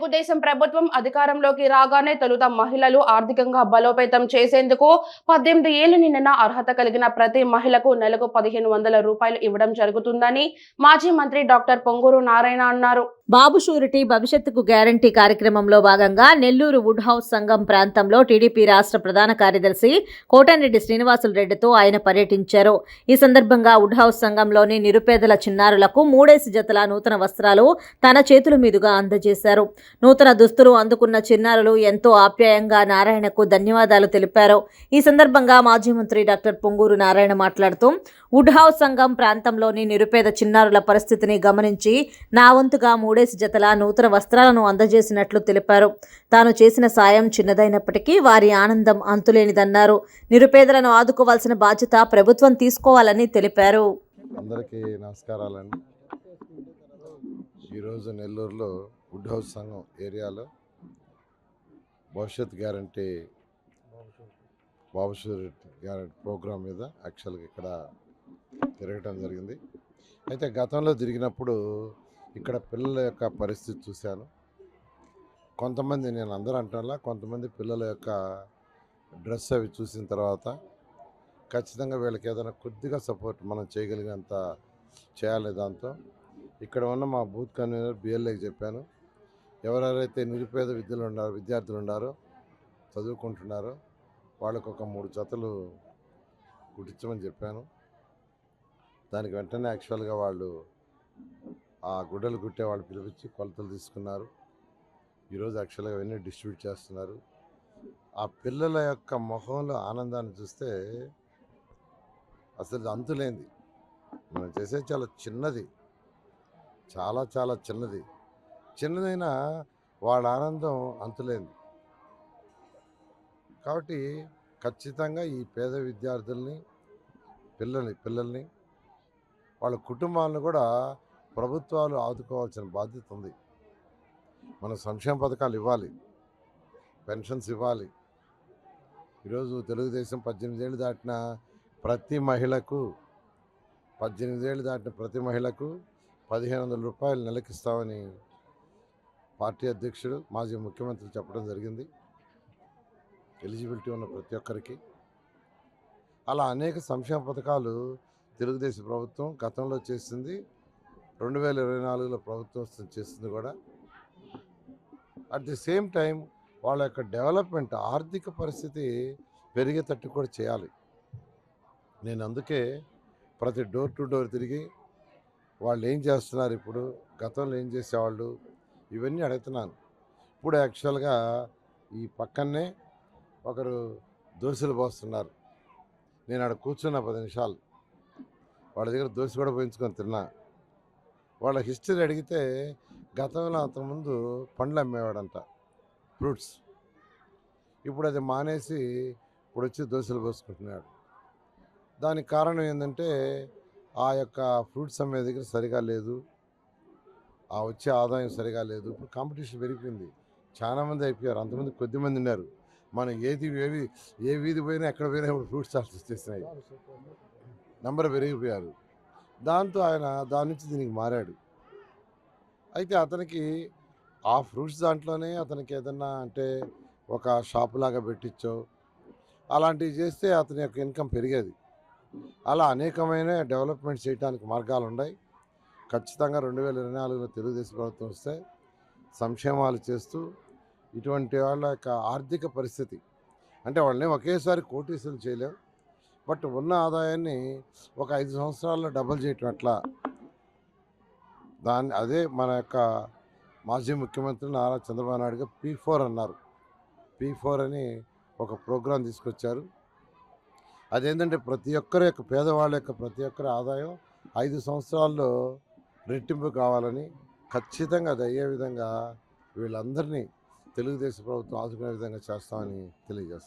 తెలుగుదేశం ప్రభుత్వం అధికారంలోకి రాగానే తొలుత మహిళలు ఆర్థికంగా బలోపేతం చేసేందుకు పద్దెనిమిది ఏళ్ళు నిండిన అర్హత కలిగిన ప్రతి మహిళకు నెలకు పదిహేను వందల రూపాయలు ఇవ్వడం జరుగుతుందని మాజీ మంత్రి డాక్టర్ పొంగూరు నారాయణ అన్నారు. బాబు షూరిటీ భవిష్యత్తుకు గ్యారంటీ కార్యక్రమంలో భాగంగా నెల్లూరు వుడ్ హౌస్ సంఘం ప్రాంతంలో టీడీపీ రాష్ట్ర ప్రధాన కార్యదర్శి కోటంరెడ్డి శ్రీనివాసులు రెడ్డితో ఆయన పర్యటించారు. ఈ సందర్భంగా వుడ్ హౌస్ సంఘంలోని నిరుపేదల చిన్నారులకు మూడేసి జతల నూతన వస్త్రాలు తన చేతుల మీదుగా అందజేశారు. నూతన దుస్తులు అందుకున్న చిన్నారులు ఎంతో ఆప్యాయంగా నారాయణకు ధన్యవాదాలు తెలిపారు. ఈ సందర్భంగా మాజీ మంత్రి డాక్టర్ పొంగూరు నారాయణ మాట్లాడుతూ వుడ్ హౌస్ సంఘం ప్రాంతంలోని నిరుపేద చిన్నారుల పరిస్థితిని గమనించి నా వంతుగా మూడేసి జతల నూతన వస్త్రాలను అందజేసినట్లు తెలిపారు. తాను చేసిన సాయం చిన్నదైనప్పటికీ వారి ఆనందం అంతులేనిదన్నారు. నిరుపేదలను ఆదుకోవాల్సిన బాధ్యత ప్రభుత్వం తీసుకోవాలని తెలిపారు. అందరికీ నమస్కారాలండి. ఈరోజు నెల్లూరులో వుడ్ హౌస్ సంఘం ఏరియాలో భవిష్యత్ గ్యారంటీ బాబుషూర్ గ్యారంటీ ప్రోగ్రాం మీద యాక్చువల్గా ఇక్కడ తిరగటం జరిగింది. అయితే గతంలో తిరిగినప్పుడు ఇక్కడ పిల్లల యొక్క పరిస్థితి చూశాను. కొంతమంది నేను అందరూ అంటాలా కొంతమంది పిల్లల యొక్క డ్రెస్ అవి చూసిన తర్వాత ఖచ్చితంగా వీళ్ళకి ఏదైనా కొద్దిగా సపోర్ట్ మనం చేయగలిగినంత చేయాలి దాంతో. ఇక్కడ ఉన్న మా బూత్ కన్వీనర్ బిఎల్ఏకి చెప్పాను. ఎవరెవరైతే నిరుపేద విద్యలు ఉన్నారో విద్యార్థులు ఉన్నారో చదువుకుంటున్నారో వాళ్ళకు ఒక మూడు జతలు కుట్టించమని చెప్పాను. దానికి వెంటనే యాక్చువల్గా వాళ్ళు ఆ గుడ్డలు కుట్టే వాళ్ళు పిలిపించి కొలతలు తీసుకున్నారు. ఈరోజు యాక్చువల్గా అవన్నీ డిస్ట్రిబ్యూట్ చేస్తున్నారు. ఆ పిల్లల యొక్క మొహంలో ఆనందాన్ని చూస్తే అసలు అంతులేంది. మనం చేసేది చాలా చిన్నది. చాలా చాలా చిన్నది. చిన్నదైనా వాళ్ళ ఆనందం అంతులేంది. కాబట్టి ఖచ్చితంగా ఈ పేద విద్యార్థుల్ని పిల్లల్ని పిల్లల్ని వాళ్ళ కుటుంబాలను కూడా ప్రభుత్వాలు ఆదుకోవాల్సిన బాధ్యత ఉంది. మన సంక్షేమ పథకాలు ఇవ్వాలి. పెన్షన్స్ ఇవ్వాలి. ఈరోజు తెలుగుదేశం పద్దెనిమిది ఏళ్ళు దాటిన ప్రతి మహిళకు పద్దెనిమిది ఏళ్ళు దాటిన ప్రతి మహిళకు పదిహేను వందల రూపాయలు నెలకిస్తామని పార్టీ అధ్యక్షుడు మాజీ ముఖ్యమంత్రి చెప్పడం జరిగింది. ఎలిజిబిలిటీ ఉన్న ప్రతి ఒక్కరికి. అలా అనేక సంక్షేమ పథకాలు తెలుగుదేశం ప్రభుత్వం గతంలో చేసింది. రెండు వేల ఇరవై నాలుగులో ప్రభుత్వం చేస్తుంది కూడా. అట్ ది సేమ్ టైం వాళ్ళ యొక్క డెవలప్మెంట్ ఆర్థిక పరిస్థితి పెరిగేటట్టు కూడా చేయాలి. నేను అందుకే ప్రతి డోర్ టు డోర్ తిరిగి వాళ్ళు ఏం చేస్తున్నారు ఇప్పుడు గతంలో ఏం చేసేవాళ్ళు ఇవన్నీ అడుగుతున్నాను. ఇప్పుడు యాక్చువల్గా ఈ పక్కనే ఒకరు దోశలు పోస్తున్నారు. నేను ఆడ కూర్చున్న పది నిమిషాలు. వాళ్ళ దగ్గర దోశ కూడా పోయించుకొని తిన్నా. వాళ్ళ హిస్టరీ అడిగితే గతంలో అంతకుముందు పండ్లు అమ్మేవాడంట ఫ్రూట్స్. ఇప్పుడు అది మానేసి ఇప్పుడు వచ్చి దోశలు పోసుకుంటున్నాడు. దానికి కారణం ఏంటంటే ఆ యొక్క ఫ్రూట్స్ అమ్మే దగ్గర సరిగా లేదు ఆ వచ్చే ఆదాయం సరిగా లేదు. ఇప్పుడు కాంపిటీషన్ పెరిగిపోయింది. చాలామంది అయిపోయారు అంతమంది కొద్దిమంది ఉన్నారు. మనం ఏది ఏవి ఏ వీధి పోయినా ఎక్కడ పోయినా ఇప్పుడు ఫ్రూట్స్ ఆర్డర్స్ చేసినాయి నంబర్ పెరిగిపోయారు. దాంతో ఆయన దాని నుంచి దీనికి మారాడు. అయితే అతనికి ఆ ఫ్రూట్స్ దాంట్లోనే అతనికి ఏదన్నా అంటే ఒక షాపు లాగా పెట్టించో అలాంటివి చేస్తే అతని యొక్క ఇన్కమ్ పెరిగేది. అలా అనేకమైన డెవలప్మెంట్ చేయడానికి మార్గాలు ఉన్నాయి. ఖచ్చితంగా రెండు వేల ఇరవై నాలుగులో తెలుగుదేశం ప్రభుత్వం వస్తే సంక్షేమాలు చేస్తూ ఇటువంటి వాళ్ళ యొక్క ఆర్థిక పరిస్థితి అంటే వాళ్ళని ఒకేసారి కోటీసులు చేయలేం. బట్ ఉన్న ఆదాయాన్ని ఒక ఐదు సంవత్సరాల్లో డబుల్ చేయటం ఎట్లా? దాన్ని అదే మన యొక్క మాజీ ముఖ్యమంత్రి నారా చంద్రబాబు నాయుడుగా పీ ఫోర్ అన్నారు. పీ ఫోర్ అని ఒక ప్రోగ్రాం తీసుకొచ్చారు. అదేంటంటే ప్రతి ఒక్కరి యొక్క పేదవాళ్ళ యొక్క ప్రతి ఒక్కరి ఆదాయం ఐదు సంవత్సరాల్లో రెట్టింపు కావాలని ఖచ్చితంగా అది అయ్యే విధంగా వీళ్ళందరినీ తెలుగుదేశం ప్రభుత్వం ఆదుకునే విధంగా చేస్తామని తెలియజేస్తాం.